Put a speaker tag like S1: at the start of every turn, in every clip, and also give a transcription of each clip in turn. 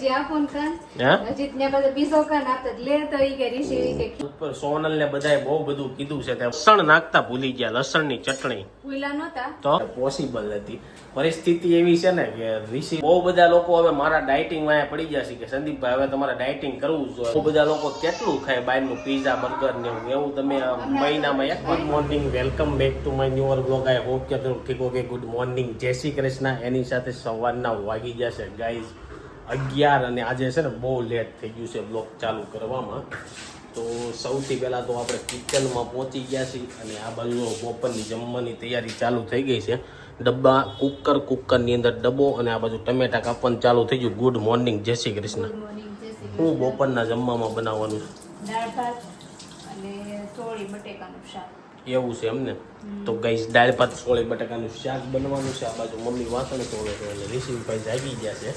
S1: હજી આ ફોન કાન હજી ત્યાં પાછો બીજો કાન આપતો લે તો ઈ કે ઋષિ કે
S2: ઉપર સોનલ ને બધાએ બહુ બધું કીધું છે તે લસણ નાખતા ભૂલી ગયા લસણની ચટણી.
S1: ભૂલા નહોતા.
S2: તો? પોસિબલ નથી પરિસ્થિતિ એવી છે ને કે ઋષિ બહુ બધા લોકો હવે મારા ડાયટિંગમાં પડી જશે કે સંદીપભાઈ હવે તમારે ડાયટિંગ કરવું જોઈએ. બહુ બધા લોકો કેટલું ખાય બહારનું પીઝા બર્ગર ને એવું તમે મહિનામાં એક good morning welcome back to my newer blog I hope કે તમે ઠીક ઓકે ગુડ મોર્નિંગ જય શ્રી કૃષ્ણ. એની સાથે સવારના વાગી જશે ગાઈઝ અગિયાર અને આજે છે ને બહુ લેટ થઈ ગયું છે બ્લોક ચાલુ કરવામાં. તો સૌથી પહેલાં તો આપણે કિચનમાં પહોંચી ગયા છીએ અને આ બાજુ બપોરની જમવાની તૈયારી ચાલુ થઈ ગઈ છે. ડબ્બા કુકર કુકરની અંદર ડબ્બો અને આ બાજુ ટમેટા કાપવાનું ચાલુ થઈ ગયું. ગુડ મોર્નિંગ જય શ્રી કૃષ્ણ. હું બપોરના જમવામાં બનાવવાનું છે? એવું છે એમને? તો ગઈ દાળ ભાત સોળી બટાકાનું શાક બનવાનું છે. આ બાજુ મમ્મી વાસણ તોડે તો એટલે રિસીવભાઈ જાગી ગયા છે.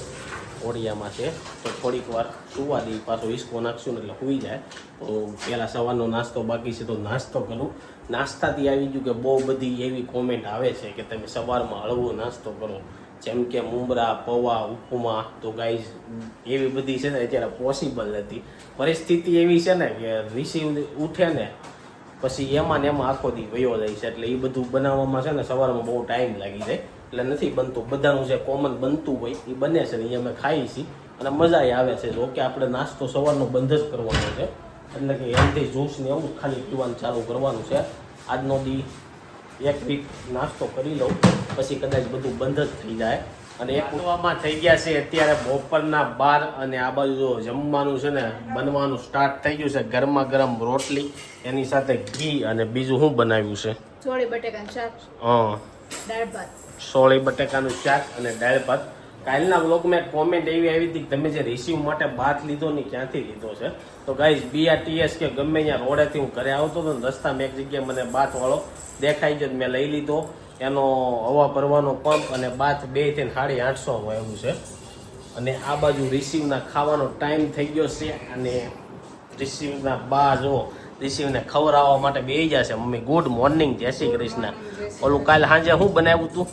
S2: ઓડિયામાં છે. તો થોડીક વાર સુવા દઈ પાછો હિસકો નાખશું એટલે સુઈ જાય. તો પહેલાં સવારનો નાસ્તો બાકી છે, તો નાસ્તો કરું. નાસ્તાથી આવી ગયું કે બહુ બધી એવી કોમેન્ટ આવે છે કે તમે સવારમાં હળવો નાસ્તો કરો. જેમ કે મુંબરા, પૌવા, ઉપમા, તો ગાઈઝ એવી બધી છે ને અત્યારે પોસિબલ નથી. પરિસ્થિતિ એવી છે ને કે રિસીવ ઉઠે ને, પછી એમાં ને એમાં આખો દી વયો જાય છે. એટલે એ બધું બનાવવામાં છે ને સવારમાં બહુ ટાઈમ લાગી જાય. એટલે નથી બનતું. બધાનું જે કોમન બનતું હોય એ બને છે ને એ અમે ખાઈએ છીએ. અને મજા આવે છે જો કે આપણે નાસ્તો સવારનો બંધ જ કરવાનો છે. એટલે કે હેલ્ધી જ્યુસ ને એવું ખાલી પીવાનું ચાલુ કરવાનું છે. આજનો દી એક વીક નાસ્તો કરી લઉં પછી કદાચ બધું બંધ જ થઈ જાય. અને એક ઉઠવામાં થઈ ગયા છે. અત્યારે બપોરના બાર અને આ બાજુ જો જમવાનું છે ને બનવાનું સ્ટાર્ટ થઈ ગયું છે. ગરમા ગરમ રોટલી એની સાથે ઘી અને બીજું શું બનાવ્યું છે?
S1: સોળી બટેકાનું શાક.
S2: હા. સોળી બટાકાનું શાક અને દાળ ભાત. કાલના બ્લોગમાં કોમેન્ટ એવી આવી હતી કે તમે જે રિસીવ માટે ભાત લીધો ને ક્યાંથી લીધો છે? તો ગાઈઝ બીઆરટીએસ કે ગમે ત્યાં રોડેથી હું ઘરે આવતો હતો ને રસ્તામાં એક જગ્યાએ મને બાથવાળો દેખાઈ ગયો મેં લઈ લીધો. એનો હવા ભરવાનો પંપ અને બાથ બે થઈને સાડી આઠસો એવું છે. અને આ બાજુ રિસીવના ખાવાનો ટાઈમ થઈ ગયો છે અને રિસીવના બા જો રિસીવને ખવડાવવા માટે બે જશે મમ્મી ગુડ મોર્નિંગ જય શ્રી કૃષ્ણ. ઓલું કાલે સાંજે શું બનાવ્યું તું?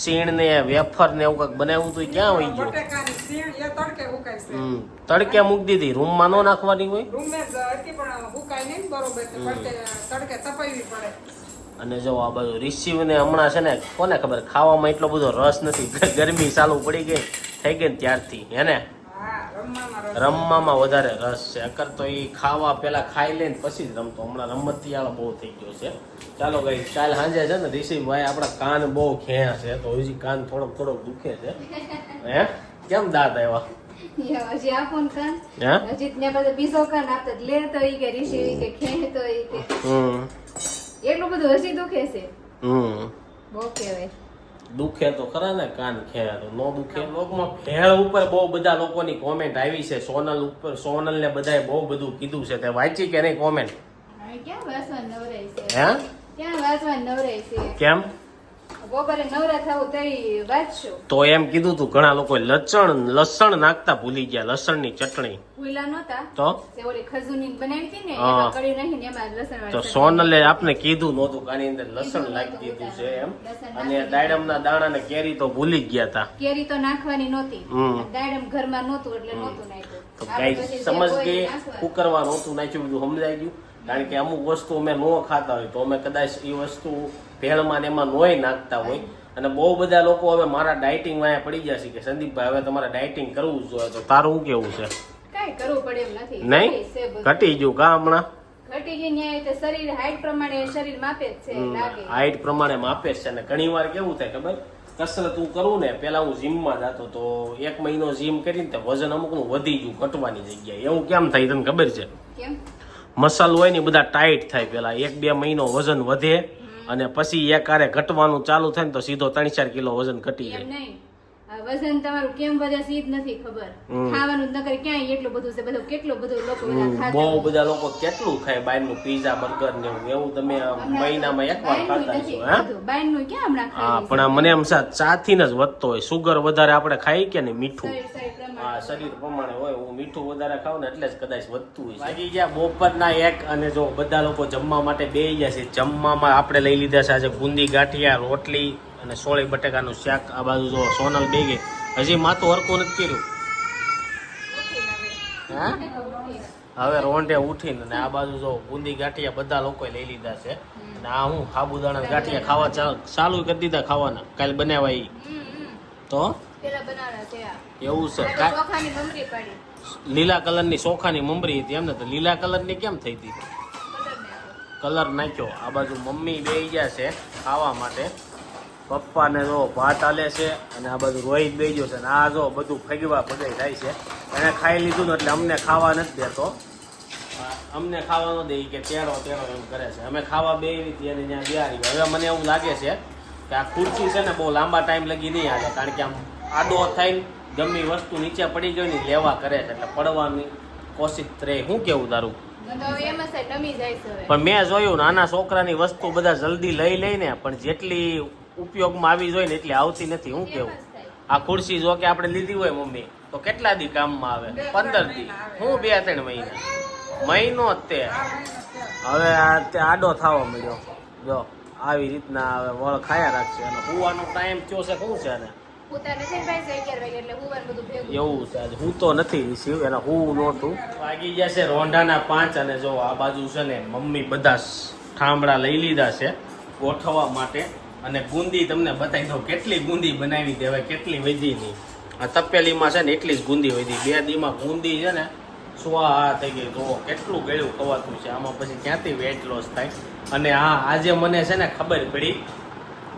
S2: સીણ ને વેફર ને એવું કંઈક બનાવ્યું તું ક્યાં હોય ગયું?
S3: તડકે
S2: મૂકી દીધી. રૂમમાં ન નાખવાની હોય? અને જો આ બધું રિસીવ ને હમણાં છે ને કોને ખબર? ખાવામાં એટલો બધો રસ નથી. ગરમી ચાલુ પડી ગઈ થઈ ગઈ ને ત્યારથી. હે ને?
S3: રમવામાં
S2: વધારે રસ છે. અકર તો એ ખાવા પેલા ખાઈ લે ને પછી જ રમતો. હમણાં રમતથી આળો બહુ થઈ ગયો છે. ચાલો ગઈ કાલ સાંજે છે ને ઋષિભાઈ આપણા કાન બહુ ખેંયા છે તો હજી કાન થોડોક થોડોક દુખે છે. હે? કેમ દાંત આવ્યા?
S1: એટલું બધું હજી દુખે છે.
S2: હમ.
S1: બહુ કહેવાય.
S2: દુખે તો ખરા ને કાન ખેયા તો નો દુખે. લોકમાં ભેળ ઉપર બહુ બધા લોકોની કોમેન્ટ આવી છે. સોનલ ઉપર સોનલ ને બધાએ બહુ બધું કીધું છે. તે વાંચી કે નહીં કોમેન્ટ હે?
S1: ક્યાં વાંચવા નવરાય છે?
S2: કેમ?
S1: બપોરે નવરા થાવ તઈ વાંચશું?
S2: તો એમ કીધું તું ઘણા લોકો લસણ લસણ નાખતા ભૂલી ગયા લસણની ચટણી.
S1: ભૂલા નહોતા?
S2: તો?
S1: જે ઓલી ખજૂરની બનાવી હતી ને. એમાં કળી નાખીને એમાં લસણ
S2: તો સોનલે આપને કીધું નહોતું કે આની અંદર લસણ નાખી દીધું છે એમ. અને દાડમના દાણા ને કેરી તો ભૂલી ગયા હતા
S1: કેરી તો નાખવાની નહોતી. દાડમ ઘરમાં નહોતું એટલે નહોતું નાખ્યું.
S2: તો
S1: જે
S2: સમજ ગઈ
S1: એ
S2: કુકરવા નહોતું નાખ્યું બધું સમજાઈ ગયું. કારણ કે અમુક વસ્તુ અમે ન ખાતા હોય તો અમે કદાચ એ વસ્તુ ભેળમાં ને એમાં નોય નાખતા હોય. અને બહુ બધા લોકો હવે મારા ડાયટિંગમાં પડી ગયા છે કે સંદીપભાઈ હવે તમારે ડાયટિંગ કરવું જોઈએ. તો તારું કેવું છે?
S1: કાંઈ કરવું પડે એમ નથી.
S2: નહીં?
S1: ઘટી
S2: ગયું કા હમણાં?
S1: હાઈટ પ્રમાણે માપે છે
S2: અને ઘણી વાર કેવું થાય ખબર? કસરત હું કરું ને પેલા હું જીમમાં જતો તો એક મહિનો જીમ કરીને વજન વજન અમુકનું વધી ગયું ઘટવાની જગ્યાએ. એવું કેમ થાય તને ખબર છે?
S1: કેમ?
S2: મસલ હોય ને બધા ટાઈટ થાય પેલા. એક બે મહિનો વજન વધે અને પછી એક આરે ઘટવાનું ચાલુ થાય ને તો સીધો ત્રણ ચાર કિલો વજન ઘટી જાય.
S1: વજન તમારું કેમ વધે છે ઈ જ નથી ખબર.
S2: હમ.
S1: ખાવાનું જ નકર ક્યાંય એટલું બધું છે બધું કેટલું બધું લોકો બધા ખાતા
S2: બહુ બધા લોકો કેટલું ખાય બહારનું પીઝા બર્ગર ને એવું એવું તમે મહિનામાં એક વાર
S1: બાયણું
S2: ખાતા છો હા.
S1: બાયણું ક્યાં હમણાં
S2: હા પણ આ મને એમ સા ચાથી જ વધતો હોય. સુગર વધારે આપણે ખાઈ કે ને મીઠું? હા શરીર પ્રમાણે હોય. હું મીઠું વધારે ખાઉં ને એટલે જ કદાચ વધતું હોય વાગી ગયા બપોરના એક અને જો બધા લોકો જમવા માટે બે ગયા છે જમવામાં આપણે લઈ લીધા છે આજે બુંદી ગાંઠિયા રોટલી અને સોળી બટેકાનું શાક આ બાજુ જો સોનલ બેગે. હજી માથું હરકું નથી કર્યું. હા? હવે. રોંઢે ઉઠીને અને આ બાજુ જો બુંદી ગાંઠિયા બધા લોકોએ લઈ લીધા છે. અને આ હું સાબુદાણા ગાંઠિયા ખાવા ચાલુ કરી દીધા ખાવાના. કાલ બનાવ્યા ઈ. તો? એવું છે. લીલા કલરની ચોખાની મમરી હતી એમને તો. લીલા કલરની કેમ થઈ હતી?
S1: કલર
S2: કલર નાખ્યો. આ બાજુ મમ્મી બે ગયા છે ખાવા માટે. પપ્પાને જો ભાત આલે છે અને આ બધું રોહિત બે ગયો છે અને આ જો બધું ફેગવા પગાઈ થાય છે. એને ખાઈ લીધું ને એટલે અમને ખાવા નથી દેતો. અમને ખાવા ન દે કે તેરો તેરો એમ કરે છે. અમે ખાવા બે રીતે એને ત્યાં બિહારી હવે મને એવું લાગે છે કે આ ખુરશી છે ને બહુ લાંબા ટાઈમ લગી નહીં આવે. કારણ કે આમ આડો થઈને ગમી વસ્તુ નીચે પડી ગઈ ને લેવા કરે છે. એટલે પડવાની કોશિશ રહે શું કેવું તારું?
S1: જાય
S2: પણ મેં જોયું નાના છોકરાની વસ્તુ બધા જલ્દી લઈ લઈને પણ જેટલી ઉપયોગમાં આવી જોઈએ ને એટલી આવતી નથી હું કેવું. આ ખુરશી જો કે આપણે લીધી હોય મમ્મી તો કેટલા દી કામમાં આવે? પંદર દી. હું બે ત્રણ મહિના? મહિનો જ તે. હવે આ તે આડો થવા મળ્યો જો આવી રીતના હવે વળ ખાયા રાખશે અને હુવાનો ટાઈમ થયો છે શું છે ને એવું છે આજે હું તો નથી રિસીવ એને હું નહોતું. વાગી ગયા છે રોંઢાના પાંચ અને જો આ બાજુ છે ને મમ્મી બધા ઠામડા લઈ લીધા છે ગોઠવવા માટે. અને ગુંદી તમને બતાવી દઉં, કેટલી ગુંદી બનાવી દેવાય કેટલી વધી નહીં આ તપેલીમાં છે ને એટલી જ ગુંદી વધી બે દીમાં ગુંદી છે ને, સ્વાહા થઈ ગઈ. તો કેટલું ગળ્યું ખવાતું છે. આમાં પછી ક્યાંથી વેટ લોસ થાય? અને હા આજે મને છે ને ખબર પડી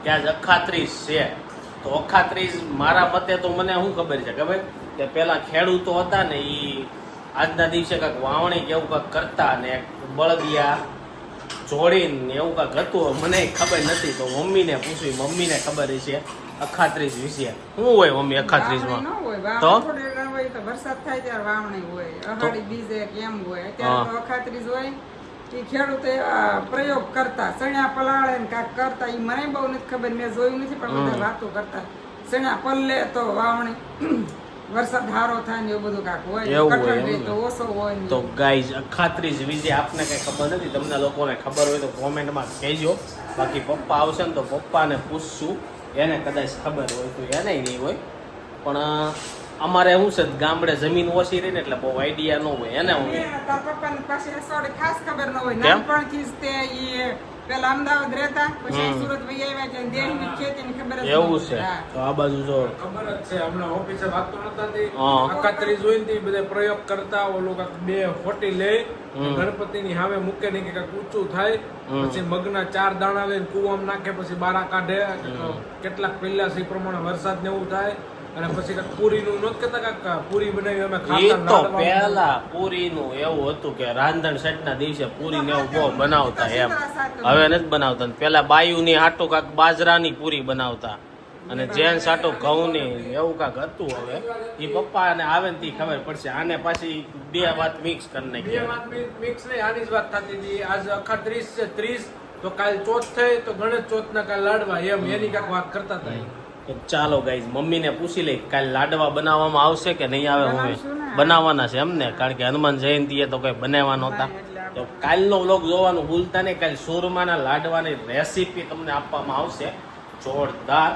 S2: કે આજ અખાત્રીસ છે. તો અખાત્રીસ મારા મતે તો મને શું ખબર છે? ખબર? કે પહેલાં ખેડૂતો હતા ને એ આજના દિવસે કાંઈક વાવણી કેવું કાંઈક કરતા ને બળદિયા જોડીને એવું કાંઈક હતું મને ખબર નથી તો મમ્મીને પૂછવી મમ્મીને ખબર છે અખાત્રીસ વિશે. શું હોય મમ્મી અખાત્રીસમાં?
S3: વાવણી હોય.
S2: તો?
S3: વરસાદ થાય ત્યારે વાવણી હોય. અહાડી બીજે કેમ હોય? અત્યારે તો અખાત્રીજ હોય. એ ખેડૂતો એવા પ્રયોગ કરતા. સણ્યા પલાળે ને કાંક કરતા. એ મને બહુ નથી ખબર મેં જોયું નથી પણ બધા વાતો કરતા. સણ્યા પલ્લે તો વાવણી. વરસાદ સારો થાય ને એવું બધું કાંક હોય
S2: એવું હોય.
S3: તો ઓછો હોય
S2: તો ગાઈઝ અખાત્રીસ વિજય આપને કઈ ખબર નથી તમને લોકોને ખબર હોય તો કોમેન્ટમાં કહેજો. બાકી પપ્પા આવશે ને તો પપ્પાને પૂછશું એને કદાચ ખબર હોય તો એને નહીં હોય. પણ અમારે શું છે ગામડે જમીન ઓછી રહી ને એટલે બહુ આઈડિયા ન હોય એને
S3: પપ્પાની પાસે ખાસ ખબર ન હોય નાનપણથી જ તે પેલા અમદાવાદ રહેતા પછી સુરત ભાઈ આવ્યા એટલે દેહની ખેતીની ખબર જ ન
S2: એવું છે. તો આ બાજુ જો.
S4: ખબર જ છે હમણાં ઓફિસે વાત તો નતા થઈ
S2: હા.
S4: ને તે બધા પ્રયોગ કરતા ઓલો કાક બે ફોટી લે
S2: ગણપતિ
S4: ની સામે મૂકે ને કે કાક ઊંચું થાય
S2: પછી
S4: પછી મગના ચાર દાણા લઈને કુવામાં નાખે પછી બારા કાઢે કેટલાક પહેલા સી પ્રમાણે વરસાદ ને એવું થાય. અને પછી કાંઈક પૂરીનું નહોત કહેતા કાંઈક પૂરી બનાવી અમે ખાતા
S2: તો. પહેલા પૂરીનું એવું હતું કે રાંધણ સેટના દિવસે પૂરી ને એવું બહુ બનાવતા એમ. હવે નથી બનાવતા. ને પેલા બાયુની હાટું કાંક બાજરાની પૂરી બનાવતા. અને જેન્ટ્સ હાટું ઘઉંની એવું કાંક હતું હવે એ પપ્પાને આવે ને તે ખબર પડશે. આને પાછી બે વાત મિક્સ કરી
S4: બે વાત મિક્સ નહીં આની જ વાત થતી હતી. આજ અખાત્રીસ છે ત્રીસ તો કાલ ચોથ થઈ તો ગણેશ ચોથ ના કાલ લાડવા એમ. એની કાંક વાત કરતા હતા
S2: તો ચાલો ગાઈઝ મમ્મીને પૂછી લઈ કાલે લાડવા બનાવવામાં આવશે કે નહીં આવે
S3: હું
S2: બનાવવાના છે એમ ને? કારણ કે હનુમાન જયંતીએ તો કઈ બનાવવા નહોતા. તો કાલનો વ્લોગ જોવાનું ભૂલતા નહીં. કાલ સુરમાના લાડવાની રેસીપી તમને આપવામાં આવશે. જોરદાર.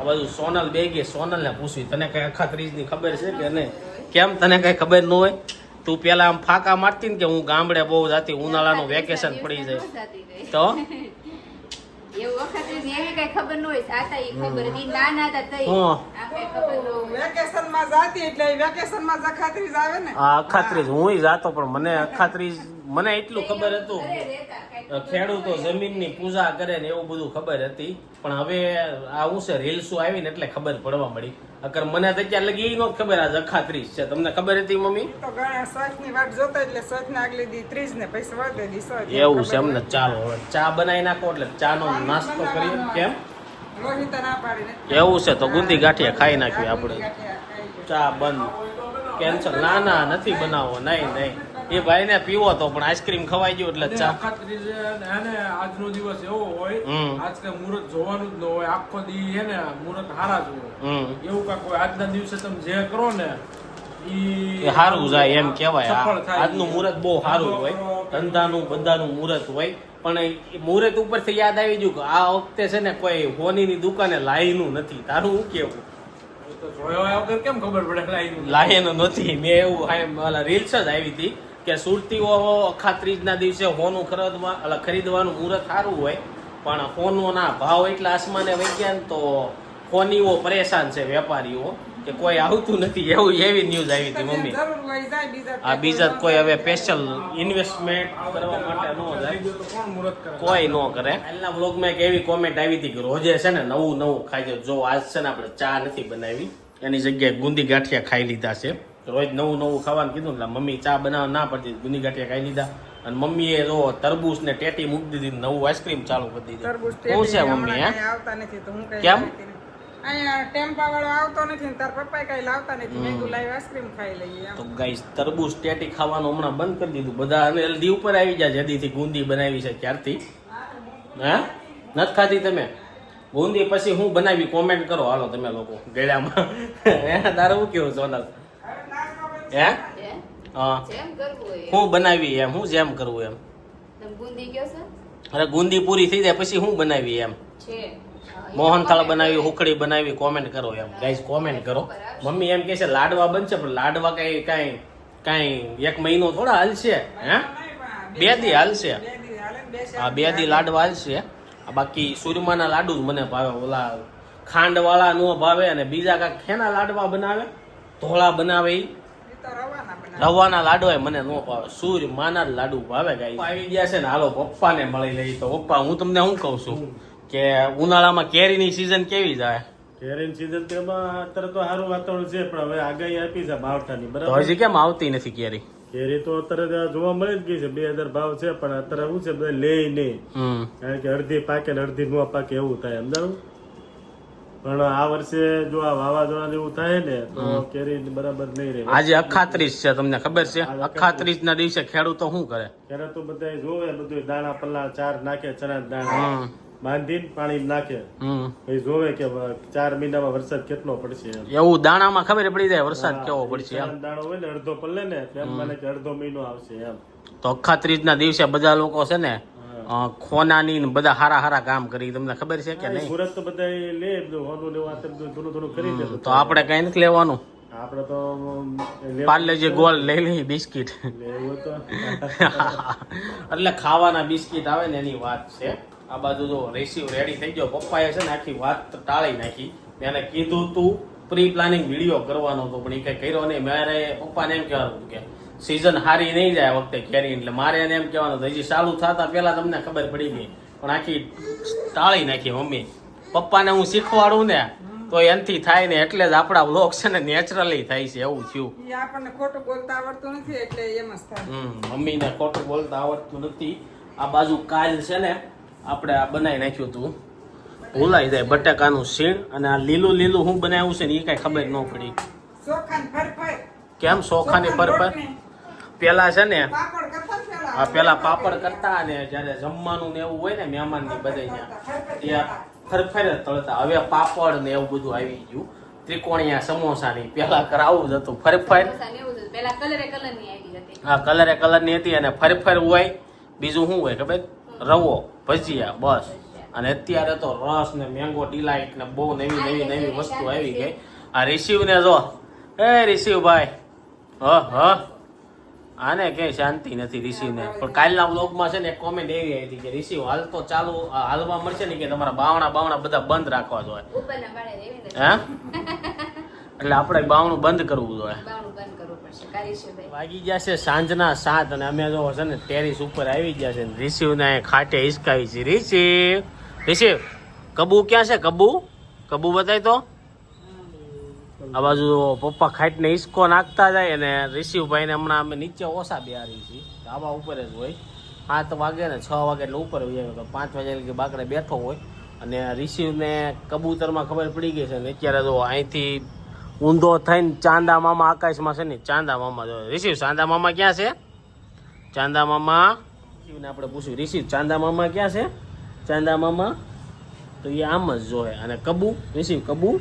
S2: આ બાજુ સોનલ બેગી સોનલને પૂછવી તને કઈ અખાત્રીજની ખબર છે કે નહીં? કેમ? તને કઈ ખબર ન હોય? તું પેલા આમ ફાંકા મારતી ને કે હું ગામડે બહુ જાતી ઉનાળાનું વેકેશન પડી જાય. તો?
S1: એવું વખત એવી કઈ ખબર ન હોય સાતા ઈ ખબર હતી નાના હતા તઈ.
S2: હા.
S1: ખબર ન હોય.
S3: વેકેશનમાં જાતી એટલે વેકેશનમાં જ અખાત્રીજ આવે ને?
S2: આ અખાત્રીજ હું જાતો પણ મને અખાત્રીજ મને એટલું ખબર હતું. ખેડૂતો જમીનની પૂજા કરે ને એવું બધું ખબર હતી. પણ હવે આ હું છે રીલ્સો આવી ને એટલે ખબર પડવા મળી. અગર મને તો ક્યાં લગી એ નહોતી ખબર આજ અખાત્રીજ છે. તમને ખબર હતી મમ્મી?
S3: તો ઘણા સચની વાત જોતા એટલે સોચને આગલી દી ત્રીસ ને પૈસા વધે દી સચ
S2: એવું છે એમને ચાલો હવે. ચા બનાવી નાખો એટલે ચાનો નાસ્તો કરીએ. કેમ?
S3: ના
S2: એવું છે તો ગુંદી ગાંઠિયા ખાઈ નાખ્યું આપણે. ચા બંધ. કેન્સલ. ના ના નથી બનાવો નહીં નહીં. એ ભાઈ ને પીવો તો પણ આઈસ્ક્રીમ ખવાઈ ગયો એટલે ચા.
S4: આજનો દિવસ એવો હોય
S2: હમ.
S4: આજ કે મુહૂર્ત જોવાનું જ ન હોય આખો દી હે ને મુહૂર્ત હારા જ હોય. એવું કાંઈક હોય આજના દિવસે તમે જે કરો ને
S2: એ સારું જાય એમ કહેવાય. આજનું મુહૂર્ત બહુ સારું હોય. ધંધાનું બધાનું મુહૂર્ત હોય. પણ એ મુહૂર્ત ઉપરથી યાદ આવી ગયું કે આ વખતે છે ને કોઈ હોનીની દુકાને લાઈનું નથી. તારું હું કેવું
S4: કેમ ખબર પડે લાઈન?
S2: નથી. મેં એવું રીલ્સ જ આવી હતી. કે સુરતીઓ અખાત્રીજના દિવસે હોનું ખરીદવા ખરીદવાનું મુહૂર્ત સારું હોય પણ હોનોના ભાવ એટલા આસમાને વહી ગયા ને તો હોનીઓ પરેશાન છે વેપારીઓ કે કોઈ આવતું નથી. એવું એવી ન્યૂઝ આવી હતી મમ્મી. આ બીજા કોઈ હવે સ્પેશિયલ ઇન્વેસ્ટમેન્ટ કરવા માટે ન જાય. કોઈ ન કરે. કાલના વ્લોગમાં એક એવી કોમેન્ટ આવી હતી કે રોજે છે ને નવું નવું ખાઈ જાય જો આજ છે ને આપણે ચા નથી બનાવી એની જગ્યાએ ગુંદી ગાંઠિયા ખાઈ લીધા છે. રોજ નવું નવું ખાવાનું કીધું એટલે મમ્મી ચા બનાવવા ના પડતી ગુની ગાંઠિયા ખાઈ લીધા. અને મમ્મીએ જો તરબૂચ ને ટેટી મૂકી દીધી નવું આઈસ્ક્રીમ ચાલુ કરી દીધી. શું છે મમ્મી હે?
S3: આવતા નથી તો હું
S2: કેમ?
S3: અહીંયા ટેમ્પા વાળો આવતો નથી ને તાર પપ્પા કઈ લાવતા નથી. મેં કીધું આઈસ્ક્રીમ ખાઈ લઈએ
S2: તો ગાઈસ તરબૂચ ટેટી ખાવાનું હમણાં બંધ કરી દીધું. બધા અને હલ્દી ઉપર આવી જાય જદીથી ગુંદી બનાવી છે ત્યારથી હે? નથી ખાધી તમે? ગુંદી પછી હું બનાવી કોમેન્ટ કરો. હાલો તમે લોકો ગળ્યામાં. હે કેવું સોનલ હે?
S1: હે?
S2: હા.
S1: જેમ કરવું
S2: હું બનાવી એમ હું જેમ કરવું એમ. અરે ગુંદી પૂરી થઈ જાય પછી હું બનાવી એમ.
S1: છે.
S2: મોહનથાળ બનાવી. હુકડી બનાવી કોમેન્ટ કરો એમ. ગાઈસ કોમેન્ટ કરો. મમ્મી એમ કહે છે લાડવા બનશે પણ લાડવા કઈ કાંઈ કાંઈ એક મહિનો થોડા હાલશે હે? બે દી હાલશે.
S3: હા બે
S2: દી લાડવા હાલશે. બાકી સુરમાના લાડુ જ મને ભાવે. ઓલા ખાંડ વાળા નો ભાવે અને બીજા કાંઈક ખેના લાડવા બનાવે ધોળા બનાવે
S3: તો રવાના
S2: લાડુ મને નો ભાવે. સૂર્ય માના લાડુ ભાવે ગાઈ આવી ગયા છે ને હાલો પપ્પાને મળી લઈ તો. પપ્પા હું તમને શું કહું છું? કે ઉનાળામાં કેરીની સિઝન કેવી જાય?
S5: કેરીની સીઝન તેમાં અત્યારે તો સારું વાતાવરણ છે પણ હવે આગાહી આપી છે માવઠાની બરાબર?
S2: હજી કેમ આવતી નથી કેરી?
S5: કેરી તો અત્યારે જોવા મળી જ ગઈ છે બે હજાર ભાવ છે પણ અત્યારે શું છે બધા લે નહીં. કારણ કે અડધી પાકે ને અડધી ન પાકે એવું થાય સમજાણું? પણ આ વર્ષે જો આ વાવાઝોડા જેવું થાય ને તો કેરી બરાબર નહીં રહે.
S2: આજે અખાત્રીસ છે તમને ખબર છે? અખાત્રીસ. ના દિવસે ખેડૂતો શું કરે?
S5: ત્યારે તો બધા જોવે બધું દાણા પલ્લા ચાર નાખે ચણા દાણા
S2: બાંધી
S5: બાંધીને પાણી નાખે. પછી જોવે કે ચાર મહિનામાં વરસાદ કેટલો પડશે
S2: એવું દાણામાં ખબર પડી જાય વરસાદ કેવો પડશે
S5: દાણો હોય ને અડધો પલ્લે ને એમ મને કે અડધો મહિનો આવશે એમ.
S2: તો અખાત્રીજ ના દિવસે બધા લોકો છે ને ખોનાની ને બધા હારા હારા કામ કરી. તમને ખબર છે કે નહીં?
S5: સુરત તો બધા લે હોનું થોડું થોડું કરી દે
S2: તો આપણે કઈ નથી લેવાનું.
S5: આપણે તો
S2: પાર્લેજી ગોલ લઈ લઈ બિસ્કિટ. એટલે ખાવાના બિસ્કિટ આવે ને એની વાત છે. આ બાજુ જો રેસીવ રેડી થઈ ગયો. પપ્પાએ છે ને આખી વાત ટાળી નાખી. એને કીધું તું પ્રી પ્લાનિંગ વીડિયો કરવાનો હતો પણ એ કઈ કર્યો નહીં. મારે પપ્પાને એમ કહેવાનું કે સિઝન હારી નહીં જાય વખતે કેરી એટલે મારે એને એમ કહેવાનું હજી ચાલુ થતા પહેલા તમને ખબર પડી ગઈ પણ આખી ટાળી નાખી મમ્મી. પપ્પાને હું શીખવાડું ને તો એનથી થાય ને એટલે જ આપણા વ્લોગ છે ને નેચરલી થાય છે એવું થયું.
S3: આપણને ખોટું બોલતા આવડતું નથી એટલે એમ જ થાય.
S2: મમ્મીને ખોટું બોલતા આવડતું નથી. આ બાજુ કાલ છે ને આપણે આ બનાવી નાખ્યું હતું. ભૂલાઈ જાય બટાકાનું શીણ અને આ લીલું લીલું હું બનાવ્યું છે ને એ કઈ ખબર ન પડી. કેમ સોખાની પર પર પેલા છે ને
S3: હા પેલા.
S2: આ પેલા પાપડ કરતા અને જ્યારે જમવાનું ને એવું હોય ને મહેમાનની બધા ત્યાં ફરફરે તળતા. હવે પાપડ ને એવું બધું આવી ગયું. ત્રિકોણિયા સમોસા ની પેલા કરાવું જ હતું ફરફર.
S1: પેલા કલરે કલરની હતી.
S2: કલરે કલરની હતી અને ફરફર હોય. બીજું શું હોય ખબર? રવો ભજીયા બસ. અને અત્યારે તો રસ ને મેંગો ડિલાઇટ ને બહુ નવી નવી નવી વસ્તુ આવી ગઈ. આ રિસીવ ને જો. એ રિસીવ ભાઈ હ હ. આને ક્યાંય શાંતિ નથી ઋષિને. પણ કાલના બ્લોગમાં છે ને એક કોમેન્ટ એવી આવી હતી કે ઋષિ હાલ તો ચાલુ હાલવા મળશે ને કે તમારા બાવણા બાવણા બધા બંધ રાખવા જોઈએ. હે? એટલે આપણે બાવણું બંધ કરવું જોઈએ. વાગી ગયા છે સાંજના સાત અને અમે જો છે ને ટેરિસ ઉપર આવી ગયા છે ઋષિને ખાટે હિસકાવી છે. રિસીવ રિસીવ કબુ ક્યાં છે? કબુ? કબુ બતાય તો? આ બાજુ પપ્પા ખાટને હિસકો નાખતા જાય અને રિસીવભાઈ ને હમણાં અમે નીચે ઓછા બિહારી છીએ. ધાબા ઉપર જ હોય. સાત વાગે ને છ વાગે એટલે ઉપર હોય તો પાંચ વાગે એટલે બાકડે બેઠો હોય. અને રિસીવને કબૂતરમાં ખબર પડી ગઈ છે ને અત્યારે જો અહીંથી ઊંધો થઈને ચાંદા મામા આકાશમાં છે ને, ચાંદા મામા જો રિસીવ ચાંદા મામા ક્યાં છે? ચાંદા મામા. રિસીવને આપણે પૂછ્યું રિસીવ ચાંદા મામા ક્યાં છે? ચાંદા મામા. તો એ આમ જ જોહે અને કબુ રિસીવ કબુ.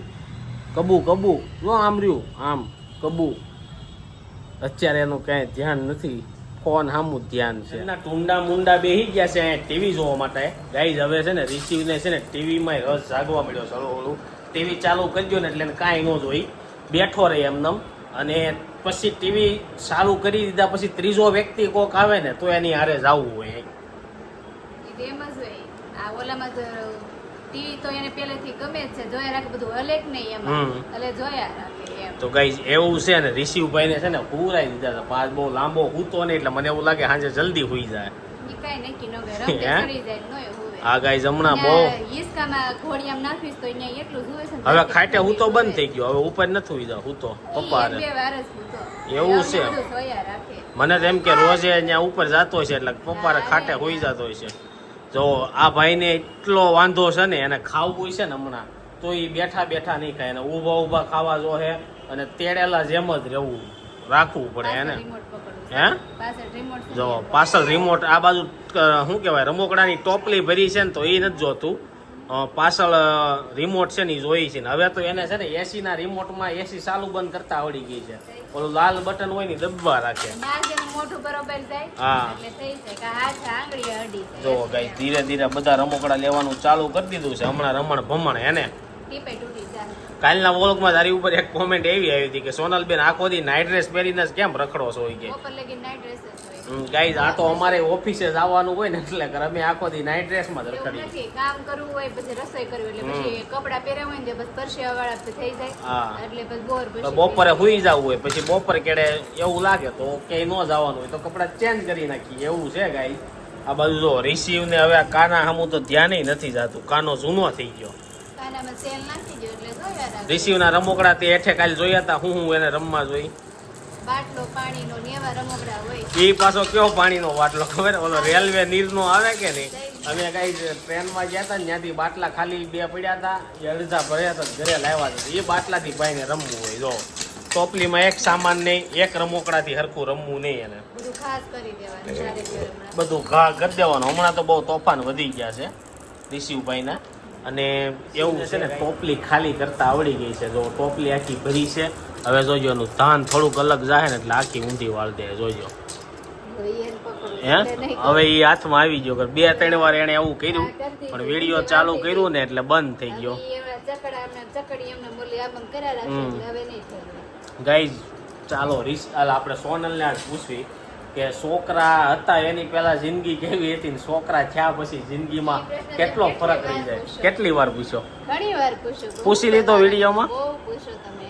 S2: કબુ કબુ. નો આમ રહ્યું આમ કબુ. અત્યારે એનું કાંઈ ધ્યાન નથી. ફોન સામું ધ્યાન છે. એના ટુંડા મુંડા બેહી ગયા છે અહીંયા ટીવી જોવા માટે. ગાઈઝ હવે છે ને રિસીવને છે ને ટીવીમાં રસ જાગવા મળ્યો છે. હળવું ટીવી ચાલુ કરજો ને એટલે કાંઈ ન જોઈ. બેઠો રહે એમનેમ. અને પછી ટીવી ચાલુ કરી દીધા પછી ત્રીજો વ્યક્તિ કોક આવે ને તો એની હારે જવું હોય
S1: ઈ એમ જ હોય. આ ઓલામાં ટીવી તો એને પહેલેથી ગમે છે. જોયા રાખે બધું હલે નહીં એમાં. એટલે જોયા રાખે એમ.
S2: તો ગાઈઝ એવું છે ને ઋષિભાઈને છે ને પૂરાઈ દીધા હતા. પાંચ બહુ લાંબો હૂતો નહીં એટલે મને એવું લાગે સાંજે જલ્દી હોઈ જાય.
S1: ન
S2: આ ગાઈઝ હમણાં બહુ. હવે ખાટે હું તો બંધ થઈ ગયો. હવે ઉપર નથી હોઈ જાવ હું તો પપ્પા. એવું છે? મને તો એમ કે રોજે અહીંયા ઉપર જતો છે એટલે પપ્પા ખાટે હોઈ જતો છે. જો આ ભાઈને એટલો વાંધો છે ને એને ખાવું છે ને હમણાં તો એ બેઠા બેઠા નહીં ખાય. એને ઊભા ઊભા ખાવા જો હે અને તેડેલા જેમ જ રહેવું. રાખવું પડે એને. હે? જો પાછળ રિમોટ આ બાજુ શું કહેવાય રમોકડાની ટોપલી ભરી છે ને તો એ નથી જોતું. પાછળ રિમોટ છે ને એ જોઈ છે ને. હવે તો એને છે ને એસી ના રિમોટમાં એસી ચાલુ બંધ કરતા આવડી ગઈ છે. ઓલું લાલ બટન હોય ને દબવા રાખે. હા. જો ભાઈ ધીરે ધીરે બધા રમકડા લેવાનું ચાલુ કરી દીધું છે. હમણાં રમણ ભમણ એને કાલના વ્લોગમાં તારી ઉપર એક કોમેન્ટ એવી આવી હતી કે સોનલબેન આખો દી નાઇટ ડ્રેસ પહેરીને કેમ રખડો છો કે? ગાઈઝ આ તો અમારે ઓફિસે જવાનું હોય ને એટલે અમે આખો દી નાઇટ ડ્રેસમાં જ રખડીએ.
S1: કામ કરવું હોય પછી રસોઈ કરવી એટલે પછી કપડા પહેર્યા હોય ને બસ પરસેવા વાળા થઈ જાય. એટલે પછી બોર પછી
S2: બપોરે હુઈ જવું હોય પછી બપોરે કેડે એવું લાગે તો કે ન જવાનું હોય તો કપડાં ચેન્જ કરી નાખીએ. એવું છે ગાઈ આ બાજુ જો રિસીવ ને હવે આ કાના હમું તો ધ્યાન નથી જાતું. કાનો જૂનો થઈ ગયો.
S1: કાનામાં સેલ નાખી દો જોયા રાખે
S2: રિસીવ ના રમકડા તે હેઠે કાલે જોયા હતા હું હું એને રમવા જોઈ.
S1: બાટલો પાણીનો ને રમકડા હોય.
S2: એ પાછો કયો પાણીનો બાટલો? ખબર? ઓલો રેલવે નીરનો આવે કે નહીં? અમે કઈ ટ્રેનમાં ગયા હતા ને ત્યાંથી બાટલા ખાલી બે પડ્યા હતા એ અડધા ભર્યા હતા ઘરે લાવ્યા હતા એ બાટલાથી ભાઈને રમવું હોય જો. ટોપલીમાં એક સામાન નહીં એક રમોકડાથી હરખું રમવું નહીં એને.
S1: બધું
S2: ઘા કરી દેવાનું. હમણાં તો બહુ તોફાન વધી ગયા છે રિશિવભાઈના અને એવું છે ને ટોપલી ખાલી કરતા આવડી ગઈ છે. જો ટોપલી આખી ભરી છે હવે જોજો એનું ધાન થોડુંક અલગ જાય ને એટલે આખી ઊંધી વાળ દે જોજો. હે? હવે એ હાથમાં આવી ગયો બે ત્રણ વાર એને એવું કર્યું પણ વીડિયો ચાલુ કર્યું ને એટલે બંધ થઈ ગયો. ગાઈઝ ચાલો રીસ આપણે સોનલને આજ પૂછવી કે છોકરા હતા એની પહેલા જિંદગી કેવી હતી ને છોકરા થયા પછી જિંદગીમાં કેટલો ફરક રહી જાય? કેટલી વાર પૂછ્યો?
S1: ઘણી વાર પૂછ્યું.
S2: પૂછી લીધો વિડીયોમાં?
S1: બહુ પૂછો તમે.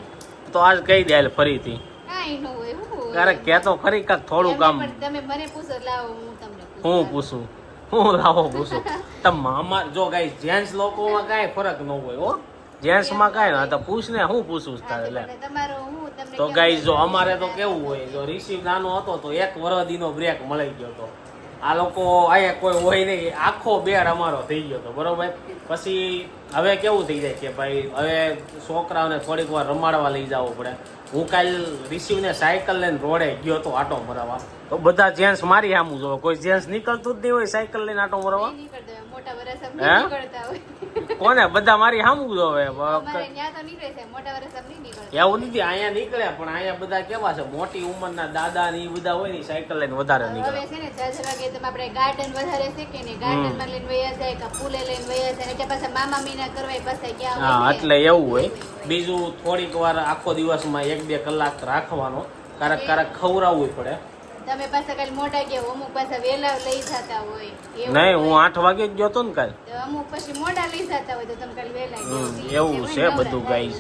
S2: તો આજ કહી દે ફરીથી.
S1: ન
S2: ક્યારેક કહેતો ખરી કાંક થોડું કામ
S1: તમે મને પૂછો લાવો હું તમને પૂછું.
S2: હું પૂછું? હું લાવો પૂછું? તમ મામા જો ગાઈસ જેન્ટ્સ લોકોમાં કાંઈ ફરક ન હોય હો. જેન્ટ્સમાં કાંઈ ના તો પૂછ ને હું પૂછું તારે
S1: તો
S2: લે.
S1: પણ તમારો હું તમને
S2: તો ગાઈ જો અમારે તો કેવું હોય જો રિસીવ નાનો હતો તો એક વરદીનો બ્રેક મળી ગયો તો આ લોકો અહીંયા કોઈ હોય નહીં. આખો બેર અમારો થઈ ગયો હતો બરોબર? પછી હવે કેવું થઈ જાય કે ભાઈ હવે છોકરાઓને થોડીક વાર રમાડવા લઈ જવું પડે. હું કાલ રિસીવને સાયકલ લઈને રોડે ગયો હતો આટો મરાવા તો બધા જેન્ટ્સ મારી સામું જોવો કોઈ જેન્ટ્સ નીકળતું જ નહીં હોય સાયકલ લઈને આટો મરાવા
S1: નહીં નીકળતા હોય. મોટા
S2: હે? કોને? બધા મારી સામું જોવે એવું નથી અહીંયા નીકળે પણ અહીંયા બધા કેવા છે? મોટી ઉંમરના દાદા ને એ બધા હોય ને સાયકલ લઈને વધારે નીકળે.
S1: છે ને દસ વાગે તમે આપણે ગાર્ડન વધારે છે કે નહીં? ગાર્ડનમાં લઈને વયા જાય કે ફૂલે લઈને વયા જાય? એટલે પાછા મામા મીના કરવા પાસે ગયા
S2: હા એટલે એવું હોય. બીજું થોડીક વાર આખો દિવસમાં એક બે કલાક રાખવાનો. કારક કારક ખવડાવવું પડે.
S1: તમે પાછા કાલે મોટા ગયા અમુક પાછા વેલા લઈ જતા હોય.
S2: નહીં હું આઠ વાગે જ ગયો તો ને કાલ.
S1: અમુક પછી મોટા લઈ જતા હોય તો તમે કાલે વેલા.
S2: એવું છે બધું ગાઈસ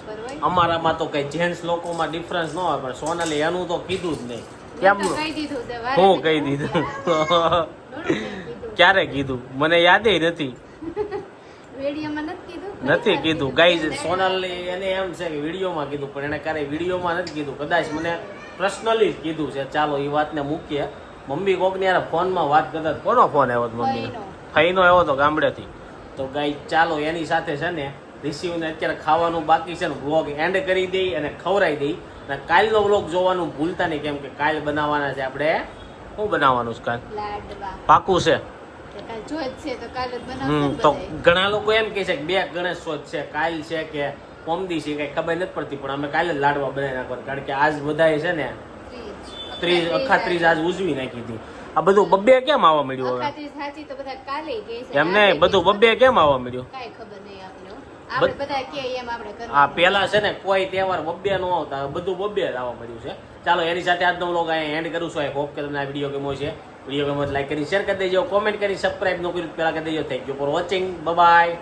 S2: અમારામાં તો કઈ જેન્ટ્સ લોકોમાં ડિફરન્સ ન હોય પણ સોનાલી એનું તો કીધું જ નહીં. કેમનું હું કહી દીધું. ક્યારે કીધું? મને યાદે નથી.
S1: નથી કીધું?
S2: નથી કીધું. ગાઈઝ સોનલ એને એમ છે કે વિડીયોમાં કીધું પણ એને ક્યારેય વિડીયોમાં નથી કીધું. કદાચ મને પર્સનલી જ કીધું છે. ચાલો એ વાતને મૂકીએ. મમ્મી કોકની યાર ફોનમાં વાત કરતા. કોનો ફોન આવ્યો હતો મમ્મી
S1: ફઈનો.
S2: આવ્યો હતો ગામડેથી. તો ગાઈ ચાલો એની સાથે છે ને રિસીવને અત્યારે ખાવાનું બાકી છે ને વ્લોગ એન્ડ કરી દઈ અને ખવડાવી દઈ. અને કાલનો વ્લોગ જોવાનું ભૂલતા નહીં કેમ કે કાલ બનાવવાના છે આપણે. શું બનાવવાનું છે કાલ? પાકું છે?
S1: તો.
S2: ઘણા લોકો એમ કે છે કે બે ગણેશ છે કાલ છે કે પોમદી છે કઈ ખબર નથી પડતી પણ અમે કાલે જ લાડવા બનાવી નાખવાનું કારણ કે આજ બધાએ છે ને
S1: ત્રીજ.
S2: ત્રીજ આજ ઉજવી નાખી હતી. આ બધું બબ્બે કેમ આવવા મળ્યું હવે?
S1: તો બધા
S2: બબ્બે કેમ આવવા મળ્યું?
S1: હો.
S2: પેલા છે ને કોઈ તહેવાર બબ્બે નો આવતા બધું બબ્બે જ આવવા મળ્યું છે. ચાલો એની સાથે આજનો વ્લોગ અહીંયા એન્ડ કરું છું. આઈ હોપ કે તમને આ વીડિયો ગમ્યો છે. વીડિયો ગમ્યો લાઈક કરી શેર કરી દેજો કોમેન્ટ કરી સબસ્ક્રાઈબ ન કર્યું પહેલા કરી દેજો. Thank you for watching bye